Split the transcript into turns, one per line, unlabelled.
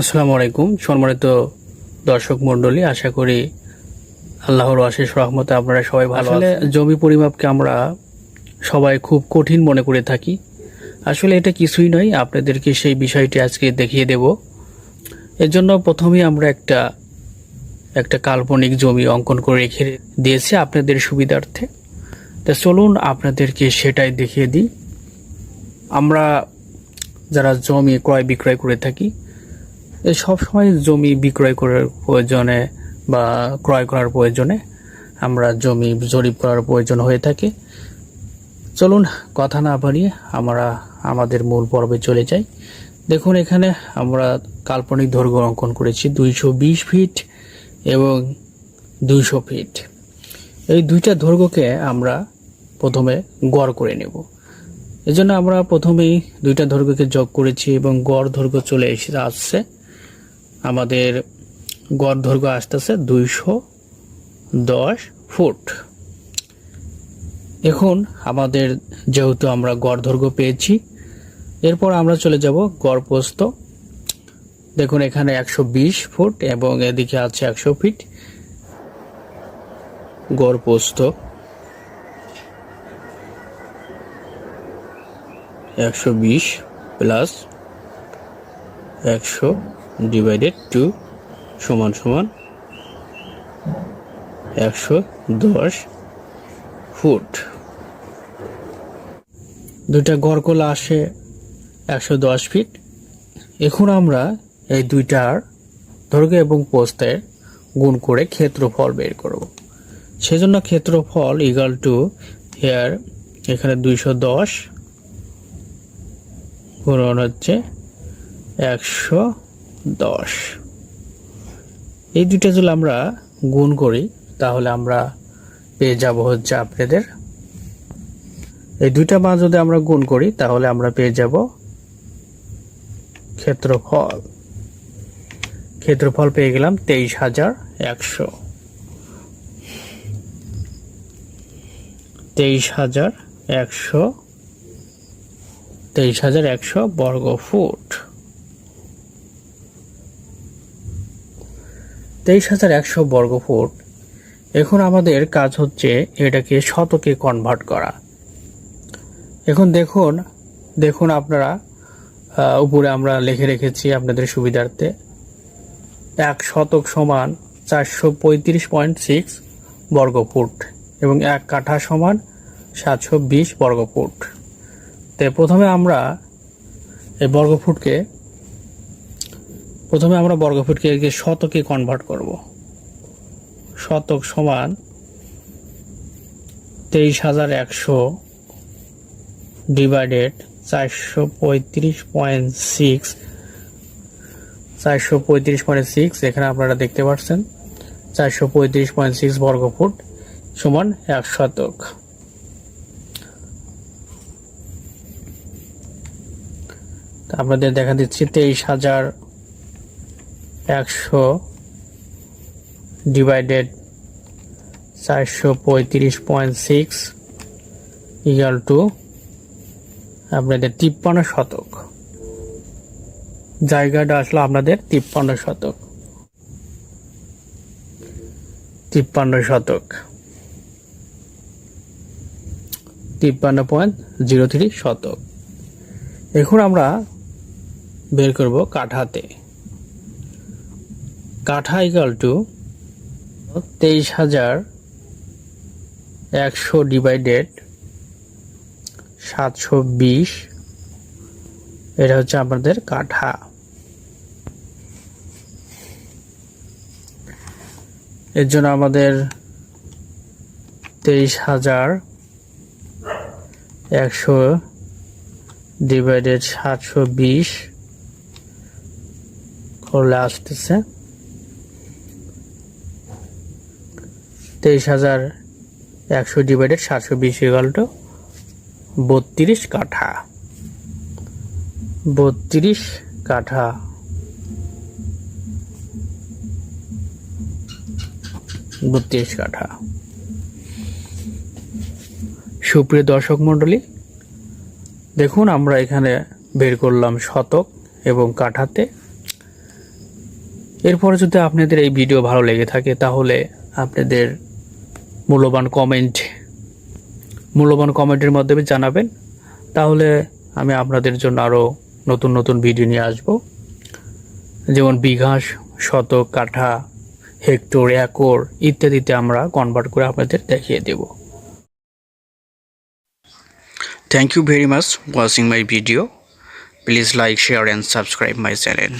আসসালামু আলাইকুম। সম্মানিত দর্শক মণ্ডলী আশা করি আল্লাহর অশেষ রহমতে আপনারা সবাই ভালো আসলে জমি পরিমাপকে আমরা সবাই খুব কঠিন মনে করে থাকি। আসলে এটা কিছুই নয় আপনাদেরকে সেই বিষয়টি আজকে দেখিয়ে দেব। এর জন্য প্রথমেই আমরা একটা একটা কাল্পনিক জমি অঙ্কন করে রেখে দিয়েছি আপনাদের সুবিধার্থে। তা চলুন আপনাদেরকে সেটাই দেখিয়ে দিই। আমরা যারা জমি ক্রয় বিক্রয় করে থাকি সবসময় জমি বিক্রয় করার প্রয়োজনে বা ক্রয় করার প্রয়োজনে আমরা জমি জরিপ করার প্রয়োজন হয়ে থাকে। চলুন কথা না বাড়িয়ে আমরা আমাদের মূল পর্বে চলে যাই। দেখুন এখানে আমরা কাল্পনিক দৈর্ঘ্য অঙ্কন করেছি দুইশো বিশ ফিট এবং দুইশো ফিট। এই দুইটা দৈর্ঘ্যকে আমরা প্রথমে গড় করে নেব। এজন্য আমরা প্রথমেই দুইটা দৈর্ঘ্যকে যোগ করেছি এবং গড় দৈর্ঘ্য চলে এসে আসছে। আমাদের গড় দৈর্ঘ্য আসতেছে দুইশো দশ ফুট। এখন আমাদের যেহেতু আমরা গড় দৈর্ঘ্য পেয়েছি, এরপর আমরা চলে যাব গড় দেখুন, এখানে একশো বিশ ফুট এবং এদিকে আছে একশো ফিট গড় প্রস্থ একশো বিশ প্লাস একশো ডিভাইডেড টু সমান সমান একশো দশ ফুট দুইটা গড়কলা আসে একশো দশ ফিট এখন আমরা এই দুইটার দৈর্ঘ্য এবং পোস্তের গুণ করে ক্ষেত্রফল বের করব। সেজন্য ক্ষেত্রফল ইগাল টু হেয়ার এখানে দুইশো দশ গুণন হচ্ছে একশো দশ। এই দুইটা যদি আমরা গুণ করি, তাহলে আমরা পেয়ে যাব হচ্ছে আপনাদের। এই দুইটা মান যদি আমরা গুণ করি, তাহলে আমরা পেয়ে যাব ক্ষেত্রফল। ক্ষেত্রফল পেয়ে গেলাম তেইশ হাজার একশো। তেইশ হাজার একশো, তেইশ হাজার একশো বর্গ ফুট তেইশ হাজার একশো বর্গ ফুট। এখন আমাদের কাজ হচ্ছে এটাকে শতকে কনভার্ট করা। এখন দেখুন দেখুন আপনারা উপরে আমরা লিখে রেখেছি আপনাদের সুবিধার্থে। এক শতক সমান চারশো পঁয়ত্রিশ পয়েন্ট সিক্স বর্গ ফুট এবং এক কাঠা সমান সাতশো বিশ বর্গ ফুট। তো প্রথমে আমরা এই বর্গ ফুটকে প্রথমে আমরা বর্গ ফুটকে শতকে কনভার্ট করব। শতক সমান তেইশ হাজার একশো ডিভাইডেড চারশো পঁয়ত্রিশ পয়েন্ট সিক্স। চারশো পঁয়ত্রিশ পয়েন্ট সিক্স, এখানে আপনারা দেখতে পাচ্ছেন। চারশো পঁয়ত্রিশ পয়েন্ট সিক্স বর্গ ফুট সমান এক শতক। আপনাদের দেখা দিচ্ছি, তেইশ হাজার একশো ডিভাইডেড চারশো পঁয়ত্রিশ পয়েন্ট সিক্স ইকাল টু আপনাদের তিপ্পান্ন শতক। জায়গাটা আসলো আপনাদের তিপ্পান্ন শতক। তিপ্পান্ন শতক। তিপ্পান্ন পয়েন্ট জিরো থ্রি শতক। এখন আমরা বের করব কাঠাতে। কাঠা ইকাল টু তেইশ হাজার একশো ডিভাইডেড সাতশো বিশ। এটা হচ্ছে আমাদের কাঠা। এর জন্য আমাদের তেইশ হাজার একশো ডিভাইডেড সাতশো বিশ। করলে আসতেছে। তেইশ হাজার একশো ডিভাইডেড সাতশো বিশ ইকাল বত্রিশ কাঠা। বত্রিশ কাঠা। বত্রিশ কাঠা। সুপ্রিয় দর্শক মণ্ডলী, দেখুন আমরা এখানে বের করলাম শতক এবং কাঠাতে। এরপরে যদি আপনাদের এই ভিডিও ভালো লেগে থাকে, তাহলে আপনাদের মূল্যবান কমেন্ট মূল্যবান কমেন্টের মাধ্যমে জানাবেন। তাহলে আমি আপনাদের জন্য আরও নতুন নতুন ভিডিও নিয়ে আসব। যেমন বিঘা শতক, কাঠা, হেক্টর, একর ইত্যাদিতে আমরা কনভার্ট করে আপনাদের দেখিয়ে দেব।
Thank you very much watching my video please like share and subscribe my channel.